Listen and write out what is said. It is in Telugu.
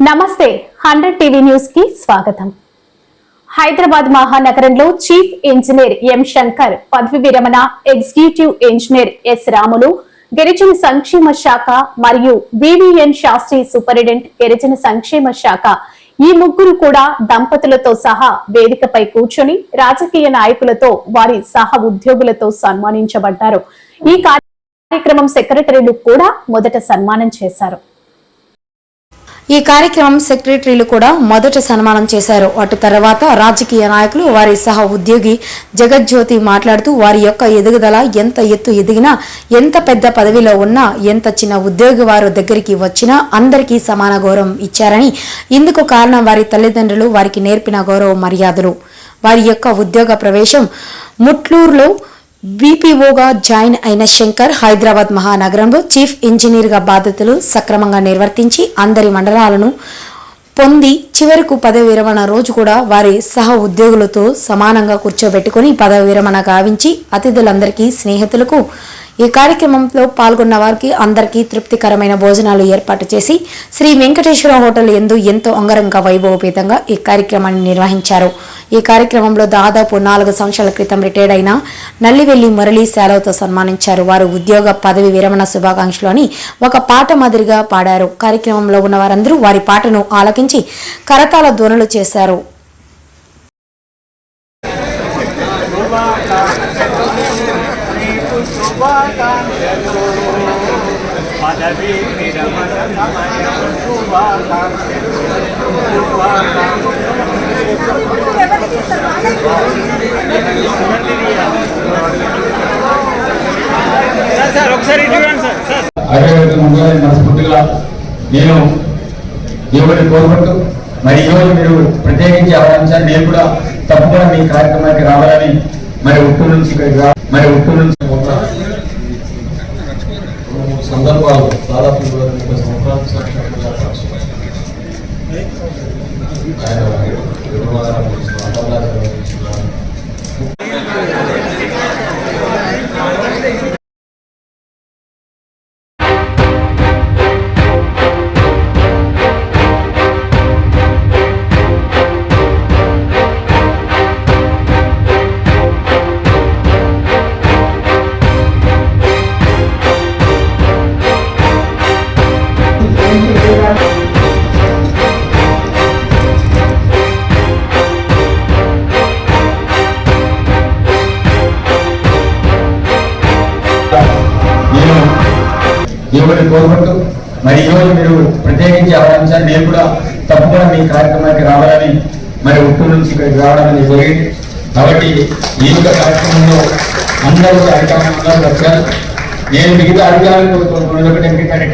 నమస్తే హండ్రెడ్ టీవీ న్యూస్కి స్వాగతం. హైదరాబాద్ మహానగరంలో చీఫ్ ఇంజనీర్ ఎం శంకర్ పదవి విరమణ ఎగ్జిక్యూటివ్ ఇంజనీర్ ఎస్ రాములు గిరిజన సంక్షేమ శాఖ మరియు వివిఎన్ శాస్త్రి సూపరింటెండెంట్ గిరిజన సంక్షేమ శాఖ ఈ ముగ్గురు కూడా దంపతులతో సహా వేదికపై కూర్చొని రాజకీయ నాయకులతో వారి సహ ఉద్యోగులతో సన్మానించబడ్డారు. ఈ కార్యక్రమం సెక్రటరీలు కూడా మొదట సన్మానం చేశారు. ఈ కార్యక్రమం సెక్రటరీలు కూడా మొదట సన్మానం చేశారు. అటు తర్వాత రాజకీయ నాయకులు వారి సహ ఉద్యోగి జగజ్యోతి మాట్లాడుతూ వారి యొక్క ఎదుగుదల ఎంత ఎత్తు ఎదిగినా ఎంత పెద్ద పదవిలో ఉన్నా ఎంత చిన్న ఉద్యోగి వారు దగ్గరికి వచ్చినా అందరికీ సమాన గౌరవం ఇచ్చారని ఇందుకు కారణం వారి తల్లిదండ్రులు వారికి నేర్పిన గౌరవ మర్యాదలు. వారి యొక్క ఉద్యోగ ప్రవేశం ముట్లూరులో బీపీఓగా జాయిన్ అయిన శంకర్ హైదరాబాద్ మహానగరంలో చీఫ్ ఇంజనీర్గా బాధ్యతలు సక్రమంగా నిర్వర్తించి అందరి మండలాలను పొంది చివరకు పదవి విరమణ రోజు కూడా వారి సహ ఉద్యోగులతో సమానంగా కూర్చోబెట్టుకుని పదవి విరమణ గావించి అతిథులందరికీ స్నేహితులకు ఈ కార్యక్రమంలో పాల్గొన్న వారికి అందరికీ తృప్తికరమైన భోజనాలు ఏర్పాటు చేసి శ్రీ వెంకటేశ్వర హోటల్ ఎందు ఎంతో అంగరంగ వైభవపేతంగా ఈ కార్యక్రమాన్ని నిర్వహించారు. ఈ కార్యక్రమంలో దాదాపు నాలుగు సంవత్సరాల క్రితం రిటైర్డ్ అయిన నల్లివెల్లి మురళీ శాలవతో సన్మానించారు. వారు ఉద్యోగ పదవి విరమణ శుభాకాంక్షలోని ఒక పాట మాదిరిగా పాడారు. కార్యక్రమంలో ఉన్న వారందరూ వారి పాటను ఆలకించి కరతాల ధ్వనులు చేశారు. పదవి విరమణ సార్ ఒకసారి సార్ అదేవిధంగా మనస్ఫూర్తిగా నేను దేవుడిని కోరుకుంటూ మరి ఈరోజు మీరు ప్రత్యేకించి ఆహ్వానించారు నేను కూడా తప్పకుండా మీ కార్యక్రమానికి రావాలని మరి ఉప్పు నుంచి మరి ఉప్పు నుంచి ఒక సందర్భాలు దాదాపు ఇరవై ముప్పై సంవత్సరాల సాక్షాత్గా ఆయన వివరాలు అందించిన ఇవ్వని కోరుకుంటూ మరి ఈరోజు మీరు ప్రత్యేకించి ఆహ్వానించారు నేను కూడా తప్పకుండా మీ కార్యక్రమానికి రావాలని మరి ఉట్టు నుంచి ఇక్కడికి రావడం జరిగింది. కాబట్టి ఈ యొక్క కార్యక్రమంలో అందరూ అధికారులు అందరూ వచ్చారు. నేను మిగతా అధికారులు రిటైర్మెంట్ ఇద్దరు